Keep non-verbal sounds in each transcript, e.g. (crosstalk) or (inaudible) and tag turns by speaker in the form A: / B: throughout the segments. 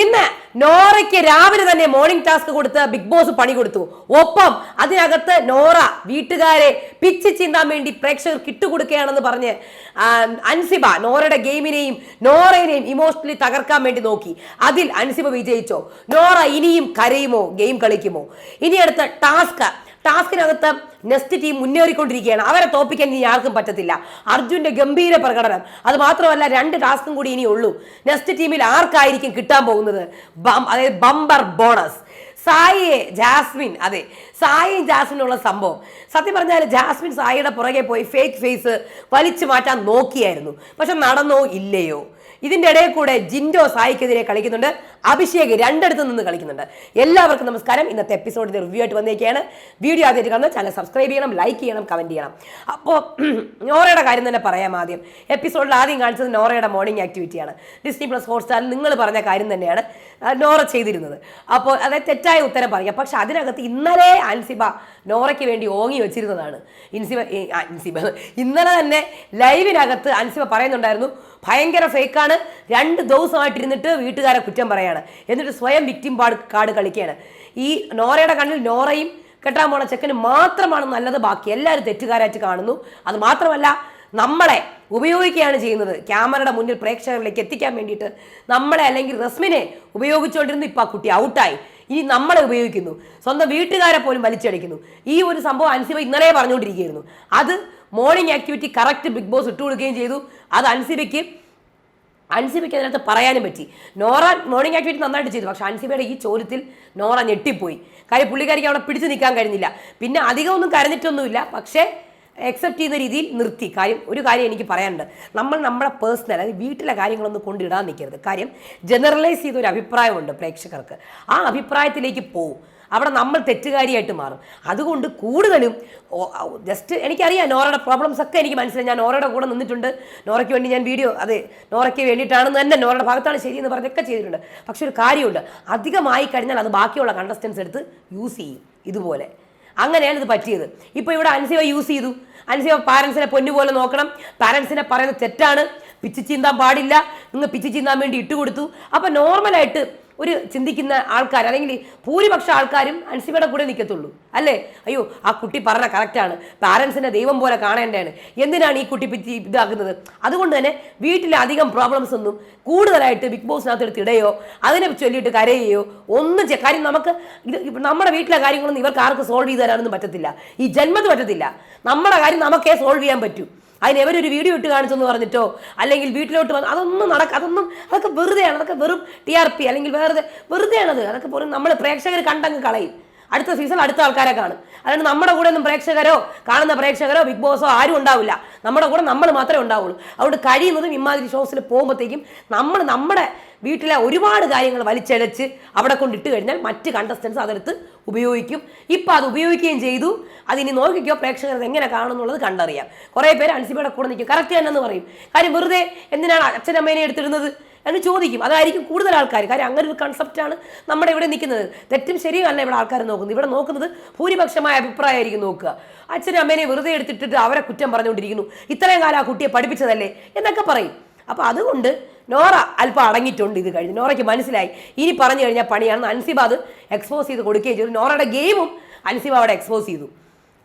A: ഇന്ന് നോറയ്ക്ക് രാവിലെ തന്നെ മോർണിംഗ് ടാസ്ക് കൊടുത്ത് ബിഗ് ബോസ് പണി കൊടുത്തു. ഒപ്പം അതിനകത്ത് നോറ വീട്ടുകാരെ പിച്ച് ചീന്താൻ വേണ്ടി പ്രേക്ഷകർക്ക് ഇട്ടുകൊടുക്കുകയാണെന്ന് പറഞ്ഞ് അൻസിബ നോറയുടെ ഗെയിമിനെയും നോറയിനെയും ഇമോഷണലി തകർക്കാൻ വേണ്ടി നോക്കി. അതിൽ അൻസിബ വിജയിച്ചോ? നോറ ഇനിയും കരയുമോ? ഗെയിം കളിക്കുമോ? ഇനി അടുത്ത ടാസ്ക് ടാസ്കിനകത്ത് നെസ്റ്റ് ടീം മുന്നേറിക്കൊണ്ടിരിക്കുകയാണ്. അവരെ തോപ്പിക്കാൻ ഇനി ആർക്കും പറ്റത്തില്ല. അർജുന്റെ ഗംഭീര പ്രകടനം. അത് മാത്രമല്ല രണ്ട് ടാസ്കും കൂടി ഇനി ഉള്ളൂ. നെസ്റ്റ് ടീമിൽ ആർക്കായിരിക്കും കിട്ടാൻ പോകുന്നത്? അതായത് ബമ്പർ ബോണസ്. സായിയെ ജാസ്മിൻ അതെ സായിയും ജാസ്മിനുള്ള സംഭവം. സത്യം പറഞ്ഞാൽ ജാസ്മിൻ സായിയുടെ പുറകെ പോയി ഫേക്ക് ഫേസ് വലിച്ചു മാറ്റാൻ നോക്കിയായിരുന്നു. പക്ഷെ നടന്നോ ഇല്ലയോ? ഇതിന്റെ ഇടയിൽ കൂടെ ജിൻഡോ സായിക്കെതിരെ കളിക്കുന്നുണ്ട്. അഭിഷേക് രണ്ടിടത്തു നിന്ന് കളിക്കുന്നുണ്ട്. എല്ലാവർക്കും നമസ്കാരം. ഇന്നത്തെ എപ്പിസോഡിന്റെ റിവ്യൂ ആയിട്ട് വന്നേക്കാണ്. വീഡിയോ ആദ്യമായിട്ട് കാണുന്ന ചാനൽ സബ്സ്ക്രൈബ് ചെയ്യണം ലൈക്ക് ചെയ്യണം കമന്റ് ചെയ്യണം. അപ്പോൾ (clears throat) നോറയുടെ കാര്യം തന്നെ പറയാം ആദ്യം. എപ്പിസോഡിൽ ആദ്യം കാണിച്ചത് നോറയുടെ മോർണിംഗ് ആക്ടിവിറ്റിയാണ് ഡിസ്നി പ്ലസ് ഹോട്ട്സ്റ്റാറിൽ നിങ്ങൾ പറഞ്ഞ കാര്യം തന്നെയാണ് നോറ ചെയ്തിരുന്നത്. അപ്പോൾ അതായത് തെറ്റായ ഉത്തരം പറയുക പക്ഷെ അതിനകത്ത് ഇന്നലെ അൻസിബ നോറയ്ക്ക് വേണ്ടി ഓങ്ങി വെച്ചിരുന്നതാണ്. ഇൻസിബ ഇൻസിബ ഇന്നലെ തന്നെ ലൈവിനകത്ത് അൻസിബ പറയുന്നുണ്ടായിരുന്നു ഭയങ്കര ഫേക്കാണ്. രണ്ട് ദിവസമായിട്ടിരുന്നിട്ട് വീട്ടുകാരെ കുറ്റം പറയാണ്. എന്നിട്ട് സ്വയം വിക്റ്റിം പാട് കാർഡ് കളിക്കുകയാണ്. ഈ നോറയുടെ കണ്ണിൽ നോറയും കെട്ടാൻ പോണ ചെക്കന് മാത്രമാണ് നല്ലത്. ബാക്കി എല്ലാവരും തെറ്റുകാരായിട്ട് കാണുന്നു. അത് മാത്രമല്ല നമ്മളെ ഉപയോഗിക്കുകയാണ് ചെയ്യുന്നത്. ക്യാമറയുടെ മുന്നിൽ പ്രേക്ഷകരിലേക്ക് എത്തിക്കാൻ വേണ്ടിയിട്ട് നമ്മളെ അല്ലെങ്കിൽ റസ്മിനെ ഉപയോഗിച്ചുകൊണ്ടിരുന്നു ഇപ്പം ആ കുട്ടി ഔട്ടായി. ഇനി നമ്മളെ ഉപയോഗിക്കുന്നു. സ്വന്തം വീട്ടുകാരെ പോലും വലിച്ചടിക്കുന്നു. ഈ ഒരു സംഭവം അനുസരിച്ച് ഇന്നലെ പറഞ്ഞുകൊണ്ടിരിക്കുകയായിരുന്നു. അത് morning activity correct Big Boss ഇട്ട് കൊടുക്കുകയും ചെയ്തു. അത് അൻസിബയ്ക്ക് അൻസിബയ്ക്ക് അതിനകത്ത് പറയാനും പറ്റി. നോറ മോർണിംഗ് ആക്ടിവിറ്റി നന്നായിട്ട് ചെയ്തു. പക്ഷേ അൻസിബയുടെ ഈ ചോദ്യത്തിൽ നോറ ഞെട്ടിപ്പോയി. കാര്യം പുള്ളിക്കാരിക്ക് അവിടെ പിടിച്ചു നിൽക്കാൻ കഴിഞ്ഞില്ല. പിന്നെ അധികമൊന്നും കരഞ്ഞിട്ടൊന്നുമില്ല. പക്ഷേ അക്സെപ്റ്റ് ചെയ്യുന്ന രീതിയിൽ നിർത്തി. കാര്യം ഒരു കാര്യം എനിക്ക് പറയാനുണ്ട്. നമ്മൾ നമ്മുടെ പേഴ്സണൽ അതായത് വീട്ടിലെ കാര്യങ്ങളൊന്നും കൊണ്ടിടാൻ നിൽക്കരുത്. കാര്യം ജനറലൈസ് ചെയ്തൊരു അഭിപ്രായമുണ്ട് പ്രേക്ഷകർക്ക്. ആ അഭിപ്രായത്തിലേക്ക് പോവും. അവിടെ നമ്മൾ തെറ്റുകാരിയായിട്ട് മാറും. അതുകൊണ്ട് കൂടുതലും ജസ്റ്റ് എനിക്കറിയാം നോറയുടെ പ്രോബ്ലംസ് ഒക്കെ എനിക്ക് മനസ്സിലായി. ഞാൻ നോറയുടെ കൂടെ നിന്നിട്ടുണ്ട്. നോറയ്ക്ക് വേണ്ടി ഞാൻ വീഡിയോ അതെ നോറയ്ക്ക് വേണ്ടിയിട്ടാണെന്ന് തന്നെ നോറയുടെ ഭാഗത്താണ് ശരിയെന്ന് പറഞ്ഞൊക്കെ ചെയ്തിട്ടുണ്ട്. പക്ഷെ ഒരു കാര്യമുണ്ട്. അധികമായി കഴിഞ്ഞാൽ അത് ബാക്കിയുള്ള കണ്ടസ്റ്റൻസ് എടുത്ത് യൂസ് ചെയ്യും ഇതുപോലെ. അങ്ങനെയാണ് ഇത് പറ്റിയത്. ഇപ്പോൾ ഇവിടെ അൻസിവ യൂസ് ചെയ്തു. അൻസിവ പാരൻസിനെ പൊന്നുപോലെ നോക്കണം. പാരൻസിനെ പറയുന്നത് തെറ്റാണ്. പിച്ച് ചീന്താൻ പാടില്ല. നിങ്ങൾ പിച്ച് ചീന്താൻ വേണ്ടി ഇട്ടുകൊടുത്തു. അപ്പോൾ നോർമലായിട്ട് ഒരു ചിന്തിക്കുന്ന ആൾക്കാർ അല്ലെങ്കിൽ ഭൂരിപക്ഷ ആൾക്കാരും അൻസിബയുടെ കൂടെ നിൽക്കത്തുള്ളൂ അല്ലേ? അയ്യോ ആ കുട്ടി പറഞ്ഞ കറക്റ്റാണ് പാരൻസിനെ ദൈവം പോലെ കാണേണ്ടതാണ്. എന്തിനാണ് ഈ കുട്ടി പിറ്റി ഇതാക്കുന്നത്? അതുകൊണ്ട് തന്നെ വീട്ടിലെ അധികം പ്രോബ്ലംസ് ഒന്നും കൂടുതലായിട്ട് ബിഗ് ബോസിനകത്ത് എടുത്ത് ഇടയോ? അതിനെ ചൊല്ലിയിട്ട് കരയുകയോ? ഒന്നും ചെയ്യാം. കാര്യം നമുക്ക് നമ്മുടെ വീട്ടിലെ കാര്യങ്ങളൊന്നും ഇവർക്ക് ആർക്ക് സോൾവ് ചെയ്ത് തരാനൊന്നും പറ്റത്തില്ല. ഈ ജന്മത്ത് പറ്റത്തില്ല. നമ്മുടെ കാര്യം നമുക്കേ സോൾവ് ചെയ്യാൻ പറ്റൂ. അതിന് എവരൊരു വീഡിയോ ഇട്ട് കാണിച്ചെന്ന് പറഞ്ഞിട്ടോ? അല്ലെങ്കിൽ വീട്ടിലോട്ട് വന്ന് അതൊന്നും നടക്ക അതൊന്നും അതൊക്കെ വെറുതെയാണ്. അതൊക്കെ വെറും ടി ആർ പി അല്ലെങ്കിൽ വെറുതെ വെറുതെയാണത്. അതൊക്കെ പോലും നമ്മൾ പ്രേക്ഷകർ കണ്ടങ്ങ് കളയും. അടുത്ത സീസൺ അടുത്ത ആൾക്കാരെ കാണും. അതുകൊണ്ട് നമ്മുടെ കൂടെ ഒന്നും പ്രേക്ഷകരോ കാണുന്ന പ്രേക്ഷകരോ ബിഗ് ബോസോ ആരും ഉണ്ടാവില്ല. നമ്മുടെ കൂടെ നമ്മൾ മാത്രമേ ഉണ്ടാവുള്ളൂ. അതുകൊണ്ട് കഴിയുന്നതും ഇമാതിരി ഷോസിൽ പോകുമ്പോഴത്തേക്കും നമ്മൾ നമ്മുടെ വീട്ടിലെ ഒരുപാട് കാര്യങ്ങൾ വലിച്ചഴച്ച് അവിടെ കൊണ്ടിട്ട് കഴിഞ്ഞാൽ മറ്റ് കണ്ടസ്റ്റൻസ് അതെടുത്ത് ഉപയോഗിക്കും. ഇപ്പം അത് ഉപയോഗിക്കുകയും ചെയ്തു. അതിനി നോക്കിക്കോ പ്രേക്ഷകർ എങ്ങനെ കാണുന്നുള്ളത് കണ്ടറിയാം. കുറേ പേര് അൻസിബയുടെ കൂടെ നിൽക്കും. കറക്റ്റ് തന്നെ എന്ന് പറയും. കാര്യം വെറുതെ എന്തിനാണ് അച്ഛനമ്മേനെ എടുത്തിടുന്നത് എന്ന് ചോദിക്കും. അതായിരിക്കും കൂടുതൽ ആൾക്കാർ. കാര്യം അങ്ങനെ ഒരു കൺസെപ്റ്റാണ് നമ്മുടെ ഇവിടെ നിൽക്കുന്നത്. തെറ്റും ശരിയും അല്ല ഇവിടെ ആൾക്കാർ നോക്കുന്നത്. ഇവിടെ നോക്കുന്നത് ഭൂരിപക്ഷമായ അഭിപ്രായമായിരിക്കും നോക്കുക. അച്ഛനും അമ്മേനെ വെറുതെ എടുത്തിട്ടിട്ട് അവരെ കുറ്റം പറഞ്ഞുകൊണ്ടിരിക്കുന്നു. ഇത്രയും കാലം ആ കുട്ടിയെ പഠിപ്പിച്ചതല്ലേ എന്നൊക്കെ പറയും. അപ്പോൾ അതുകൊണ്ട് നോറ അല്പം അടങ്ങിയിട്ടുണ്ട് ഇത് കഴിഞ്ഞ്. നോറയ്ക്ക് മനസ്സിലായി. ഇനി പറഞ്ഞു കഴിഞ്ഞാൽ പണിയാണ് അൻസിബ അത് എക്സ്പോസ് ചെയ്ത് കൊടുക്കുകയും ചെയ്തു. നോറയുടെ ഗെയിമും അൻസിബ അവിടെ എക്സ്പോസ് ചെയ്തു.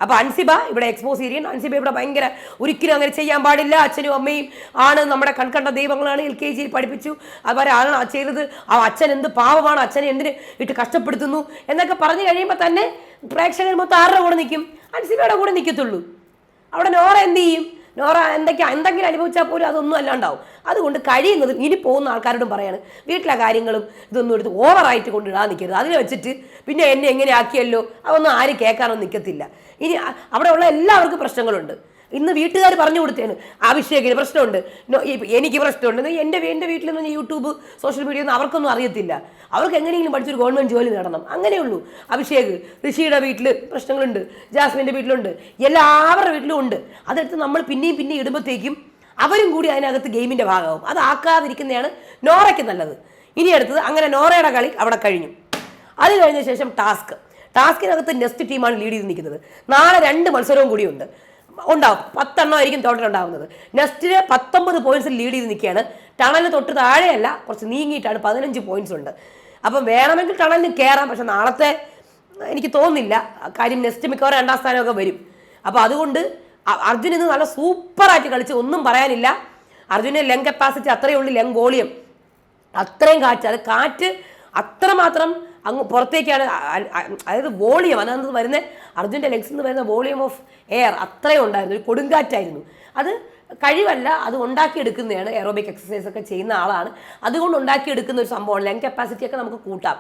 A: അപ്പോൾ അൻസിബ ഇവിടെ എക്സ്പോസ് ചെയ്യുകയും അൻസിബ ഇവിടെ ഭയങ്കര ഒരിക്കലും അങ്ങനെ ചെയ്യാൻ പാടില്ല. അച്ഛനും അമ്മയും ആണ് നമ്മുടെ കൺകണ്ട ദൈവങ്ങളാണ് എൽ കെ ജിയിൽ പഠിപ്പിച്ചു. അവരാണ് ചെയ്തത്? ആ അച്ഛൻ എന്ത് പാവമാണ്? അച്ഛനെ എന്തിന് ഇട്ട് കഷ്ടപ്പെടുത്തുന്നു? എന്നൊക്കെ പറഞ്ഞു കഴിയുമ്പോൾ തന്നെ പ്രേക്ഷകർ മൊത്തം ആരുടെ കൂടെ നിൽക്കും? അൻസിബയുടെ കൂടെ നിൽക്കത്തുള്ളൂ. അവിടെ നോറ എന്ത് ചെയ്യും? നോറ എന്തൊക്കെ എന്തെങ്കിലും അനുഭവിച്ചാൽ പോലും അതൊന്നും അല്ലാണ്ടാവും. അതുകൊണ്ട് കഴിയുന്നത് ഇനി പോകുന്ന ആൾക്കാരോടും പറയാണ് വീട്ടിലെ കാര്യങ്ങളും ഇതൊന്നും എടുത്ത് ഓവറായിട്ട് കൊണ്ടിടാൻ നിൽക്കരുത് അതിനെ വെച്ചിട്ട് പിന്നെ എന്നെ എങ്ങനെ ആക്കിയല്ലോ? അതൊന്നും ആരും കേൾക്കാനൊന്നും നിൽക്കത്തില്ല ഇനി അവിടെയുള്ള എല്ലാവർക്കും പ്രശ്നങ്ങളുണ്ട്. ഇന്ന് വീട്ടുകാർ പറഞ്ഞു കൊടുത്തേന്. അഭിഷേകിന് പ്രശ്നമുണ്ട്. എനിക്ക് പ്രശ്നമുണ്ട്. എന്റെ വീട്ടിലൊന്നും എന്റെ വീട്ടിൽ നിന്ന് യൂട്യൂബ് സോഷ്യൽ മീഡിയ ഒന്നും അവർക്കൊന്നും അറിയത്തില്ല. അവർക്ക് എങ്ങനെയെങ്കിലും പഠിച്ചൊരു ഗവൺമെന്റ് ജോലി നേടണം. അങ്ങനെയുള്ളൂ അഭിഷേക് ഋഷിയുടെ വീട്ടിൽ പ്രശ്നങ്ങളുണ്ട്. ജാസ്മിന്റെ വീട്ടിലുണ്ട്. എല്ലാവരുടെ വീട്ടിലും ഉണ്ട്. അതെടുത്ത് നമ്മൾ പിന്നെയും പിന്നെയും ഇടുമ്പോഴത്തേക്കും അവരും കൂടി അതിനകത്ത് ഗെയിമിന്റെ ഭാഗമാവും. അത് ആക്കാതിരിക്കുന്നതാണ് നോറയ്ക്ക് നല്ലത്. ഇനി അടുത്തത് അങ്ങനെ നോറയുടെ കളി അവിടെ കഴിഞ്ഞു. അത് കഴിഞ്ഞ ശേഷം ടാസ്ക്. ടാസ്കിനകത്ത് നെസ്റ്റ് ടീമാണ് ലീഡ് ചെയ്ത് നിൽക്കുന്നത്. നാളെ രണ്ട് മത്സരവും കൂടിയുണ്ട്. ഉണ്ടാവും. പത്തെണ്ണം ആയിരിക്കും ടോട്ടൽ ഉണ്ടാവുന്നത്. നെക്സ്റ്റിന് പത്തൊമ്പത് പോയിന്റ്സിൽ ലീഡ് ചെയ്ത് നിൽക്കുകയാണ്. ടണലിന് തൊട്ട് താഴെയല്ല കുറച്ച് നീങ്ങിയിട്ടാണ് പതിനഞ്ച് പോയിന്റ്സ് ഉണ്ട്. അപ്പം വേണമെങ്കിൽ ടണലിന് കയറാം പക്ഷെ നാളത്തെ എനിക്ക് തോന്നുന്നില്ല. കാര്യം നെസ്റ്റ് മിക്കവാറും രണ്ടാം സ്ഥാനമൊക്കെ വരും. അപ്പോൾ അതുകൊണ്ട് അർജുൻ ഇന്ന് നല്ല സൂപ്പറായിട്ട് കളിച്ച് ഒന്നും പറയാനില്ല. അർജുനെ ലെങ് കപ്പാസിറ്റി അത്രയേ ഉള്ളൂ ലെങ് വോളിയം. അത്രയും കാറ്റ് അത് കാറ്റ് അത്രമാത്രം അങ്ങ് പുറത്തേക്കാണ് അതായത് വോളിയം അതാണ് വരുന്ന അർജുന്റെ ലെഗ്സ് എന്ന് പറയുന്ന വോളിയം ഓഫ് എയർ അത്രയും ഉണ്ടായിരുന്നു ഒരു കൊടുങ്കാറ്റായിരുന്നു. അത് കഴിവല്ല അത് ഉണ്ടാക്കിയെടുക്കുന്നതാണ് എറോബിക് എക്സസൈസ് ഒക്കെ ചെയ്യുന്ന ആളാണ്. അതുകൊണ്ട് ഉണ്ടാക്കിയെടുക്കുന്ന ഒരു സംഭവമാണ് ലെങ് കപ്പാസിറ്റി ഒക്കെ നമുക്ക് കൂട്ടാം.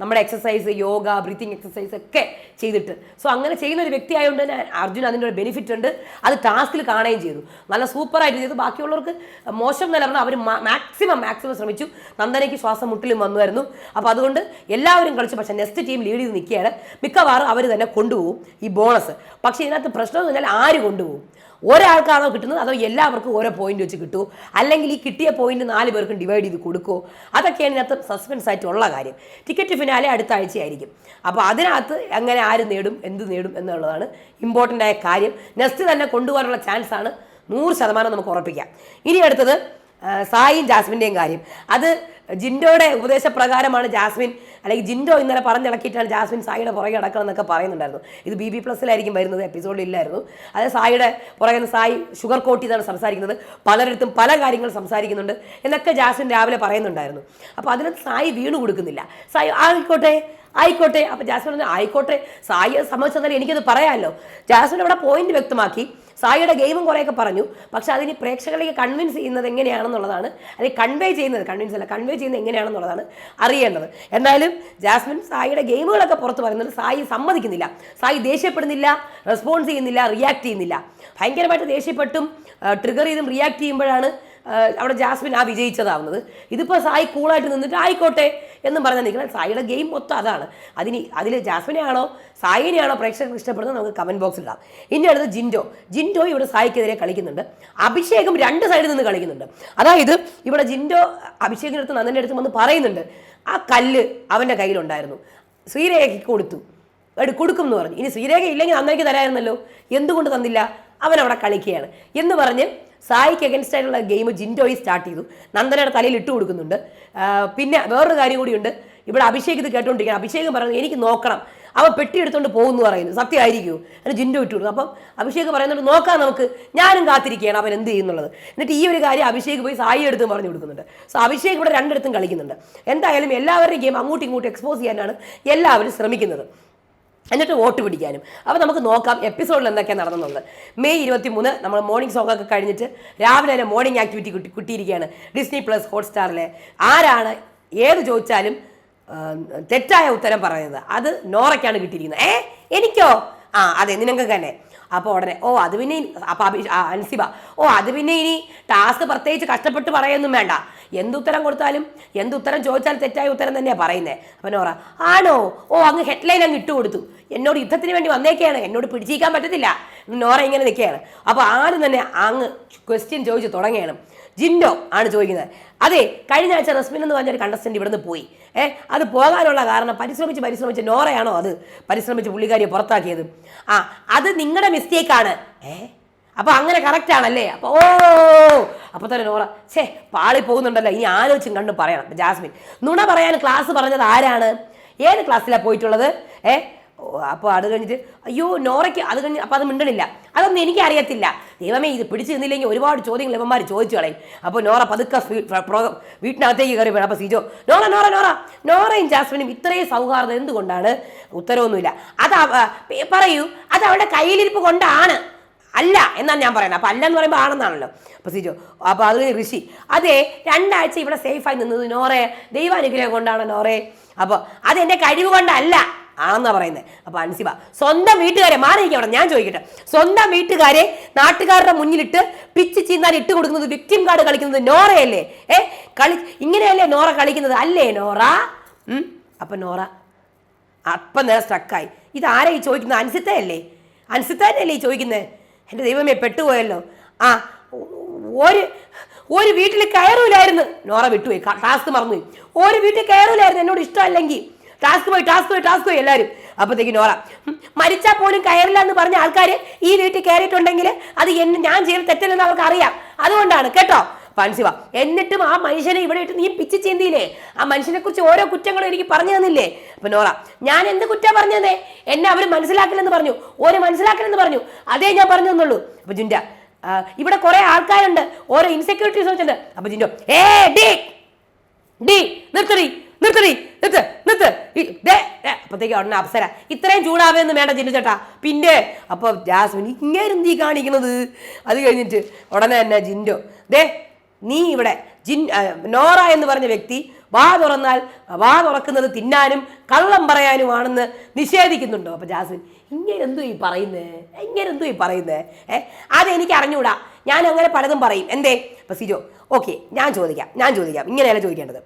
A: നമ്മുടെ എക്സസൈസ് യോഗ ബ്രീത്തിങ് എക്സസൈസ് ഒക്കെ ചെയ്തിട്ട്. സോ അങ്ങനെ ചെയ്യുന്ന ഒരു വ്യക്തി ആയതുകൊണ്ട് തന്നെ അർജുൻ അതിന്റെ ഒരു ബെനിഫിറ്റ് ഉണ്ട്. അത് ടാസ്കിൽ കാണുകയും ചെയ്തു. നല്ല സൂപ്പറായിട്ട് ചെയ്തു. ബാക്കിയുള്ളവർക്ക് മോശം നില അവർ മാക്സിമം മാക്സിമം ശ്രമിച്ചു. നന്ദനയ്ക്ക് ശ്വാസം മുട്ടിലും വന്നുമായിരുന്നു അപ്പോൾ അതുകൊണ്ട് എല്ലാവരും കളിച്ചു പക്ഷേ നെക്സ്റ്റ് ടീം ലീഡ് ചെയ്ത് നിൽക്കുകയാണ്. മിക്കവാറും അവർ തന്നെ കൊണ്ടുപോകും ഈ ബോണസ് പക്ഷേ ഇതിനകത്ത് പ്രശ്നം എന്ന് പറഞ്ഞാൽ ആര് കൊണ്ടുപോകും? ഒരാൾക്കാണോ കിട്ടുന്നത്? അതോ എല്ലാവർക്കും ഓരോ പോയിന്റ് വെച്ച് കിട്ടുമോ അല്ലെങ്കിൽ ഈ കിട്ടിയ പോയിന്റ് നാല് പേർക്കും ഡിവൈഡ് ചെയ്ത് കൊടുക്കുമോ അതൊക്കെയാണ് ഇതിനകത്ത് സസ്പെൻസ് ആയിട്ടുള്ള കാര്യം. ടിക്കറ്റ് ഫിനാലെ അടുത്ത ആഴ്ചയായിരിക്കും. അപ്പോൾ അതിനകത്ത് എങ്ങനെ ആര് നേടും എന്ത് നേടും എന്നുള്ളതാണ് ഇമ്പോർട്ടന്റ് ആയ കാര്യം. നെക്സ്റ്റ് തന്നെ കൊണ്ടുപോകാനുള്ള ചാൻസ് ആണ്. നൂറ് ശതമാനം നമുക്ക് ഉറപ്പിക്കാം. ഇനി അടുത്തത് സായിയും ജാസ്മിന്റെയും കാര്യം. അത് ജിൻഡോയുടെ ഉപദേശപ്രകാരമാണ് ജാസ്മിൻ അല്ലെങ്കിൽ ജിൻഡോ ഇന്നലെ പറഞ്ഞിടക്കിയിട്ടാണ് ജാസ്മിൻ സായിയുടെ പുറകെ അടക്കണം എന്നൊക്കെ പറയുന്നുണ്ടായിരുന്നു. ഇത് ബി ബി പ്ലസിലായിരിക്കും വരുന്നത് എപ്പിസോഡിൽ ഇല്ലായിരുന്നു. അത് സായിയുടെ പുറകെ സായി ഷുഗർ കോട്ടി എന്നാണ് സംസാരിക്കുന്നത്. പലരിടത്തും പല കാര്യങ്ങൾ സംസാരിക്കുന്നുണ്ട് എന്നൊക്കെ ജാസ്മിൻ രാവിലെ പറയുന്നുണ്ടായിരുന്നു. അപ്പോൾ അതിനകത്ത് സായി വീണു കൊടുക്കുന്നില്ല. സായി ആയിക്കോട്ടെ ആയിക്കോട്ടെ. അപ്പോൾ ജാസ്മിൻ പറഞ്ഞു ആയിക്കോട്ടെ സായിയെ സംബന്ധിച്ചെന്നാൽ എനിക്കത് പറയാമല്ലോ ജാസ്മിൻ അവിടെ പോയിന്റ് വ്യക്തമാക്കി. സായിയുടെ ഗെയിമും കുറേയൊക്കെ പറഞ്ഞു. പക്ഷെ അതിന് പ്രേക്ഷകരിലേക്ക് കൺവിൻസ് ചെയ്യുന്നത് എങ്ങനെയാണെന്നുള്ളതാണ്. അല്ലെങ്കിൽ കൺവേ ചെയ്യുന്നത് കൺവിൻസ് അല്ല കൺവേ ചെയ്യുന്നത് എങ്ങനെയാണെന്നുള്ളതാണ് അറിയേണ്ടത്. എന്തായാലും ജാസ്മിൻ സായിയുടെ ഗെയിമുകളൊക്കെ പുറത്ത് പറയുന്നത് സായി സമ്മതിക്കുന്നില്ല. സായി ദേഷ്യപ്പെടുന്നില്ല റെസ്പോൺസ് ചെയ്യുന്നില്ല റിയാക്ട് ചെയ്യുന്നില്ല. ഭയങ്കരമായിട്ട് ദേഷ്യപ്പെട്ടും ട്രിഗർ ചെയ്തും റിയാക്ട് ചെയ്യുമ്പോഴാണ് അവിടെ ജാസ്മിൻ ആ വിജയിച്ചതാവുന്നത്. ഇതിപ്പോൾ സായി കൂളായിട്ട് നിന്നിട്ട് ആയിക്കോട്ടെ എന്നും പറഞ്ഞാൽ നിൽക്കുന്നത് സായിയുടെ ഗെയിം മൊത്തം അതാണ്. അതിന് അതിൽ ജാസ്മിനെയാണോ സായിനെയാണോ പ്രേക്ഷകർക്ക് ഇഷ്ടപ്പെടുന്നത് നമുക്ക് കമന്റ് ബോക്സിൽ ഇടാം. ഇനി അടുത്ത് ജിൻഡോ. ജിൻഡോ ഇവിടെ സായിക്കെതിരെ കളിക്കുന്നുണ്ട്. അഭിഷേകം രണ്ട് സൈഡിൽ നിന്ന് കളിക്കുന്നുണ്ട്. അതായത് ഇവിടെ ജിൻഡോ അഭിഷേകിന്റെ അടുത്ത് നന്ദന്റെ അടുത്ത് വന്ന് പറയുന്നുണ്ട് ആ കല്ല് അവന്റെ കയ്യിലുണ്ടായിരുന്നു. ശ്രീരേഖയ്ക്ക് കൊടുത്തു. കൊടുക്കും എന്ന് പറഞ്ഞു. ഇനി ശ്രീരേഖ ഇല്ലെങ്കിൽ നന്ദനയ്ക്ക് തരായിരുന്നല്ലോ എന്തുകൊണ്ട് തന്നില്ല? അവൻ കളിക്കുകയാണ്. എന്ന് പറഞ്ഞ് സായിക്ക് അഗൻസ്റ്റ് ആയിട്ടുള്ള ഗെയിം ജിൻഡോയി സ്റ്റാർട്ട് ചെയ്തു. നന്ദനയുടെ തലയിൽ ഇട്ട് കൊടുക്കുന്നുണ്ട്. പിന്നെ വേറൊരു കാര്യം കൂടിയുണ്ട്. ഇവിടെ അഭിഷേക് ഇത് കേട്ടോണ്ടിരിക്കണം അഭിഷേകം പറയുന്നത് എനിക്ക് നോക്കണം. അവ പെട്ടി എടുത്തുകൊണ്ട് പോകുന്നു പറയുന്നു. സത്യമായിരിക്കുമോ അതിന് ജിൻഡോ ഇട്ട് കൊടുക്കും. അപ്പം അഭിഷേക് പറയുന്നുണ്ട് നോക്കാം നമുക്ക്. ഞാനും കാത്തിരിക്കുകയാണ്. അവൻ എന്ത് ചെയ്യുന്നുള്ളത്? എന്നിട്ട് ഈ ഒരു കാര്യം അഭിഷേക് പോയി സായി എടുത്ത് പറഞ്ഞു കൊടുക്കുന്നുണ്ട്. സോ അഭിഷേക് ഇവിടെ രണ്ടിടത്തും കളിക്കുന്നുണ്ട്. എന്തായാലും എല്ലാവരുടെയും ഗെയിം അങ്ങോട്ടും ഇങ്ങോട്ടും എക്സ്പോസ് ചെയ്യാനാണ് എല്ലാവരും ശ്രമിക്കുന്നത്. എന്നിട്ട് വോട്ട് പിടിക്കാനും. അപ്പോൾ നമുക്ക് നോക്കാം എപ്പിസോഡിൽ എന്തൊക്കെ നടന്നുള്ളത് മെയ് ഇരുപത്തി മൂന്ന് നമ്മൾ മോർണിംഗ് സോങ് ഒക്കെ കഴിഞ്ഞിട്ട് രാവിലെ തന്നെ മോർണിംഗ് ആക്ടിവിറ്റി കിട്ടി കിട്ടിയിരിക്കുകയാണ്. ഡിസ്നി പ്ലസ് ഹോട്ട്സ്റ്റാറിലെ ആരാണ് ഏത് ചോദിച്ചാലും തെറ്റായ ഉത്തരം പറയുന്നത്. അത് നോറയ്ക്കാണ് കിട്ടിയിരിക്കുന്നത്. ഏ എനിക്കോ? ആ അതെ നിനക്ക് തന്നെ. അപ്പോൾ ഉടനെ ഓ അത് പിന്നെ അപ്പോൾ അഭി അൻസിബ ഓ അത് പിന്നെ ഇനി ടാസ്ക് പ്രത്യേകിച്ച് കഷ്ടപ്പെട്ട് പറയൊന്നും വേണ്ട. എന്തുത്തരം കൊടുത്താലും എന്തുത്തരം ചോദിച്ചാലും തെറ്റായ ഉത്തരം തന്നെയാണ് പറയുന്നത് അപ്പം നോറ ആണോ? ഓ അങ്ങ് ഹെഡ്ലൈൻ അങ്ങ് ഇട്ട് കൊടുത്തു എന്നോട് യുദ്ധത്തിന് വേണ്ടി വന്നേക്കാണ് എന്നോട് പിടിച്ചിരിക്കാൻ പറ്റത്തില്ല. നോറ ഇങ്ങനെ നിൽക്കുകയാണ്. അപ്പോൾ ആരും തന്നെ അങ്ങ് ക്വസ്റ്റ്യൻ ചോദിച്ച് തുടങ്ങുകയാണ്. ജിൻഡോ ആണ് ചോദിക്കുന്നത്. അതെ കഴിഞ്ഞ ആഴ്ച റസ്മിൻ എന്ന് പറഞ്ഞൊരു കണ്ടസ്റ്റന്റ് ഇവിടുന്ന് പോയി. ഏ അത് പോകാനുള്ള കാരണം പരിശ്രമിച്ച് പരിശ്രമിച്ച് നോറയാണോ അത്? പരിശ്രമിച്ച് പുള്ളിക്കാരിയെ പുറത്താക്കിയത്. ആ അത് നിങ്ങളുടെ മിസ്റ്റേക്കാണ് ഏ അപ്പോൾ അങ്ങനെ കറക്റ്റ് ആണല്ലേ? അപ്പോൾ ഓ അപ്പോൾ തന്നെ നോറ ഛേ പാളി പോകുന്നുണ്ടല്ലോ. ഇനി ആലോചിച്ചും കണ്ടും പറയണം. ജാസ്മിൻ നുണ പറയാൻ ക്ലാസ് പറഞ്ഞത് ആരാണ്? ഏത് ക്ലാസ്സിലാണ് പോയിട്ടുള്ളത്? ഏ അപ്പോൾ അത് കഴിഞ്ഞിട്ട് അയ്യോ നോറയ്ക്ക് അത് കഴിഞ്ഞ് അപ്പോൾ അത് മിണ്ടണില്ല. അതൊന്നും എനിക്ക് അറിയത്തില്ല ദൈവമേ ഇത് പിടിച്ചു നിന്നില്ലെങ്കിൽ ഒരുപാട് ചോദ്യങ്ങൾ ഇവന്മാർ ചോദിച്ചു കളയും. അപ്പോൾ നോറ പതുക്കെ വീട്ടിനകത്തേക്ക് കയറി വേണം അപ്പോൾ സീജോ നോറ നോറ നോറ. നോറയും ജാസ്മിനും ഇത്രയും സൗഹാർദ്ദം എന്തുകൊണ്ടാണ്? ഉത്തരവൊന്നുമില്ല. അത് പറയൂ അത് അവളുടെ കയ്യിലിരിപ്പ് കൊണ്ടാണ്. അല്ല എന്നാണ് ഞാൻ പറയുന്നത്. അപ്പം അല്ല എന്ന് പറയുമ്പോൾ ആണെന്നാണല്ലോ. അപ്പോൾ സിജോ അപ്പോൾ അത് ഋഷി. അതെ രണ്ടാഴ്ച ഇവിടെ സേഫായി നിന്നത് നോറേ ദൈവാനുഗ്രഹം കൊണ്ടാണ് നോറേ അപ്പോൾ അത് എന്റെ കഴിവ് കൊണ്ടല്ല. ആണെന്നാ പറയുന്നത് അപ്പൊ അൻസിബ സ്വന്തം വീട്ടുകാരെ മാറിയിരിക്കും അവിടെ. ഞാൻ ചോദിക്കട്ടെ സ്വന്തം വീട്ടുകാരെ നാട്ടുകാരുടെ മുന്നിലിട്ട് പിച്ച് ചീന്താൻ ഇട്ട് കൊടുക്കുന്നത് വിക്ടിം കാർഡ് കളിക്കുന്നത് നോറയല്ലേ? ഏ കളി ഇങ്ങനെയല്ലേ നോറ കളിക്കുന്നത്? അല്ലേ നോറ? അപ്പൊ നോറ അപ്പം നേരെ സ്റ്റക്കായി ഇത് ആരെ ഈ ചോദിക്കുന്നത്? അൻസിത്തയല്ലേ അൻസിത്തന്നല്ലേ ഈ ചോദിക്കുന്നത്? എന്റെ ദൈവമേ പെട്ടുപോയല്ലോ. ആ ഒരു ഒരു വീട്ടിൽ കയറൂലായിരുന്നു. നോറ വിട്ടുപോയി ടാസ്ക് മറന്നുപോയി. ഒരു വീട്ടിൽ കയറൂലായിരുന്നു എന്നോട് ഇഷ്ടമല്ലെങ്കിൽ. ടാസ്ക് പോയി ടാസ്ക് പോയി ടാസ്ക് പോയി എല്ലാവരും അപ്പോഴത്തേക്ക് നോറ മരിച്ചാൽ പോലും കയറില്ല എന്ന് പറഞ്ഞ ആൾക്കാർ ഈ വീട്ടിൽ കയറിയിട്ടുണ്ടെങ്കിൽ അത് എന്നെ ഞാൻ ചെയ്ത് തെറ്റല്ലെന്ന് അവർക്ക് അറിയാം. അതുകൊണ്ടാണ് കേട്ടോ. ഫാൻസിബ എന്നിട്ടും ആ മനുഷ്യനെ ഇവിടെ ഇട്ട് നീ പിച്ച് ചീന്തിയില്ലേ? ആ മനുഷ്യനെ കുറിച്ച് ഓരോ കുറ്റങ്ങളും എനിക്ക് പറഞ്ഞു തന്നില്ലേ? അപ്പൊ നോറ ഞാൻ എന്ത് കുറ്റാ പറഞ്ഞതേ എന്നെ അവർ മനസ്സിലാക്കില്ലെന്ന് പറഞ്ഞു. ഓരോ മനസ്സിലാക്കില്ലെന്ന് പറഞ്ഞു. അതേ ഞാൻ പറഞ്ഞു തന്നുള്ളൂ. അപ്പൊ ജുൻഡ ഇവിടെ കുറെ ആൾക്കാരുണ്ട്. ഓരോ ഇൻസെക്യൂരിറ്റീസ് വെച്ചിട്ടുണ്ട് അപ്പൊ ജിൻഡോ ഏ ഡി ഡി നിർത്തടി നിർത്തടി നിർത്ത് നിർത്ത്. അപ്പത്തേക്ക് ഉടനെ അപ്സര ഇത്രയും ചൂടാവേന്ന് വേണ്ട ജിന്നു ചേട്ടാ പിന്നെ അപ്പൊ ജാസ്മിൻ ഇങ്ങനെ നീ കാണിക്കണത്? അത് കഴിഞ്ഞിട്ട് ഉടനെ തന്നെ ജിൻഡോ ദേ നീ ഇവിടെ ജിൻ നോറ എന്ന് പറഞ്ഞ വ്യക്തി വാ തുറന്നാൽ വാ തുറക്കുന്നത് തിന്നാനും കള്ളം പറയാനുമാണെന്ന് നിഷേധിക്കുന്നുണ്ടോ? അപ്പൊ ജാസ്മിൻ ഇങ്ങനെ എന്തോ ഈ പറയുന്നേ? ഇങ്ങനെ എന്തോ ഈ പറയുന്നേ? ഏ അത് എനിക്ക് അറിഞ്ഞൂടാ. ഞാൻ അങ്ങനെ പലതും പറയും. എന്തേ? അപ്പൊ സിജോ ഓക്കെ ഞാൻ ചോദിക്കാം ഞാൻ ചോദിക്കാം. ഇങ്ങനെയല്ല ചോദിക്കേണ്ടത്.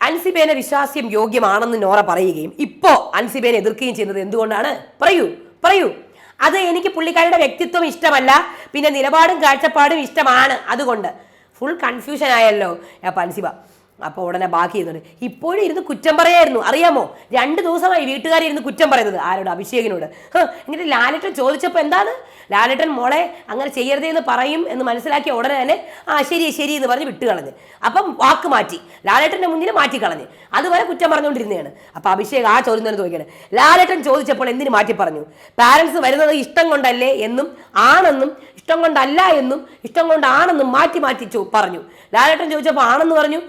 A: അൻസിബേനെ വിശ്വാസ്യം യോഗ്യമാണെന്ന് നോറ പറയുകയും ഇപ്പോ അൻസിബേനെ എതിർക്കുകയും ചെയ്യുന്നത് എന്തുകൊണ്ടാണ്? പറയൂ പറയൂ. അത് എനിക്ക് പുള്ളിക്കാരുടെ വ്യക്തിത്വം ഇഷ്ടമല്ല പിന്നെ നിലപാടും കാഴ്ചപ്പാടും ഇഷ്ടമാണ്. അതുകൊണ്ട് ഫുൾ കൺഫ്യൂഷൻ ആയല്ലോ. അൻസിബ അപ്പോൾ ഉടനെ ബാക്കി ഇരുന്നു. ഇപ്പോഴും ഇരുന്ന് കുറ്റം പറയായിരുന്നു. അറിയാമോ? രണ്ട് ദിവസമായി വീട്ടുകാരെ ഇരുന്ന് കുറ്റം പറയുന്നത്. ആരോട്? അഭിഷേകിനോട്. എന്നിട്ട് ലാലേട്ടൻ ചോദിച്ചപ്പോൾ എന്താണ്? ലാലേട്ടൻ മോളെ അങ്ങനെ ചെയ്യരുതേ എന്ന് പറയും എന്ന് മനസ്സിലാക്കിയ ഉടനെ തന്നെ ആ ശരി ശരി എന്ന് പറഞ്ഞ് വിട്ടുകളഞ്ഞ്. അപ്പം വാക്ക് മാറ്റി. ലാലേട്ടന്റെ മുന്നിൽ മാറ്റി കളഞ്ഞ് അതുവരെ കുറ്റം പറഞ്ഞുകൊണ്ടിരുന്നതാണ്. അപ്പോൾ അഭിഷേക് ആ ചോദ്യം തന്നെ ചോദിക്കുകയാണ് ലാലേട്ടൻ ചോദിച്ചപ്പോൾ എന്തിന് മാറ്റി പറഞ്ഞു? പാരൻസ് വരുന്നത് ഇഷ്ടം കൊണ്ടല്ലേ എന്നും ആണെന്നും ഇഷ്ടം കൊണ്ടല്ല എന്നും ഇഷ്ടം കൊണ്ടാണെന്നും മാറ്റി മാറ്റി പറഞ്ഞു. ലാലേട്ടൻ ചോദിച്ചപ്പോൾ ആണെന്ന് പറഞ്ഞു.